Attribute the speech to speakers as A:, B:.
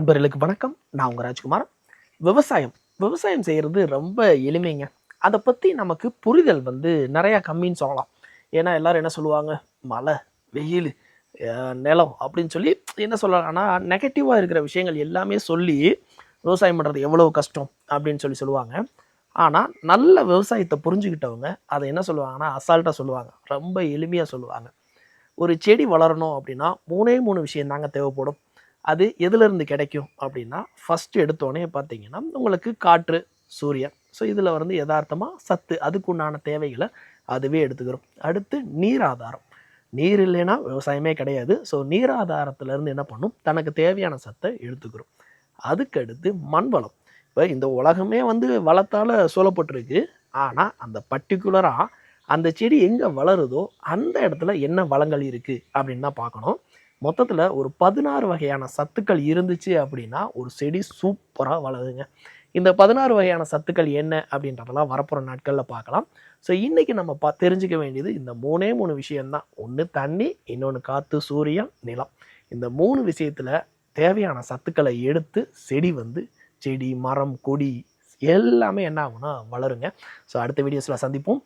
A: நண்பர்களுக்கு வணக்கம். நான் உங்கள் ராஜ்குமார். விவசாயம். விவசாயம் செய்கிறது ரொம்ப எளிமைங்க. அதை பற்றி நமக்கு புரிதல் வந்து நிறையா கம்மின்னு சொல்லலாம். ஏன்னா எல்லாரும் என்ன சொல்லுவாங்க? மழை வெயில் நிலம் அப்படின்னு சொல்லி என்ன சொல்லலாம்னா நெகட்டிவாக இருக்கிற விஷயங்கள் எல்லாமே சொல்லி விவசாயம் பண்ணுறது எவ்வளோ கஷ்டம் அப்படின்னு சொல்லி சொல்லுவாங்க. ஆனால் நல்ல விவசாயத்தை புரிஞ்சுக்கிட்டவங்க அதை என்ன சொல்லுவாங்கன்னா அசால்ட்டாக சொல்லுவாங்க. ரொம்ப எளிமையாக சொல்லுவாங்க. ஒரு செடி வளரணும் அப்படின்னா மூணே மூணு விஷயம் தாங்க தேவைப்படும். அது எதுலேருந்து கிடைக்கும் அப்படின்னா ஃபஸ்ட்டு எடுத்தோடனே பார்த்தீங்கன்னா உங்களுக்கு காற்று சூரியன். ஸோ இதில் வந்து யதார்த்தமாக சத்து அதுக்குண்டான தேவைகளை அதுவே எடுத்துக்கிறோம். அடுத்து நீர் ஆதாரம் நீர் இல்லைன்னா விவசாயமே கிடையாது. ஸோ நீர் ஆதாரத்துலேருந்து என்ன பண்ணும்? தனக்கு தேவையான சத்தை எடுத்துக்கிறோம். அதுக்கடுத்து மண் வளம் இப்போ இந்த உலகமே வந்து வளத்தால் சூழப்பட்டிருக்கு. ஆனால் அந்த பர்டிகுலராக அந்த செடி எங்கே வளருதோ அந்த இடத்துல என்ன வளங்கள் இருக்குது அப்படின்னு தான் பார்க்கணும். மொத்தத்தில் ஒரு பதினாறு வகையான சத்துக்கள் இருந்துச்சு அப்படின்னா ஒரு செடி சூப்பராக வளருதுங்க. இந்த பதினாறு வகையான சத்துக்கள் என்ன அப்படின்றதெல்லாம் வரப்போகிற நாட்களில் பார்க்கலாம். ஸோ இன்றைக்கி நம்ம பா தெரிஞ்சுக்க வேண்டியது இந்த மூணே மூணு விஷயம்தான். ஒன்று தண்ணி இன்னொன்று காற்று சூரியன் நிலம். இந்த மூணு விஷயத்தில் தேவையான சத்துக்களை எடுத்து செடி வந்து செடி மரம் கொடி எல்லாமே என்ன ஆகும்னா வளருங்க. ஸோ அடுத்த வீடியோஸில் சந்திப்போம்.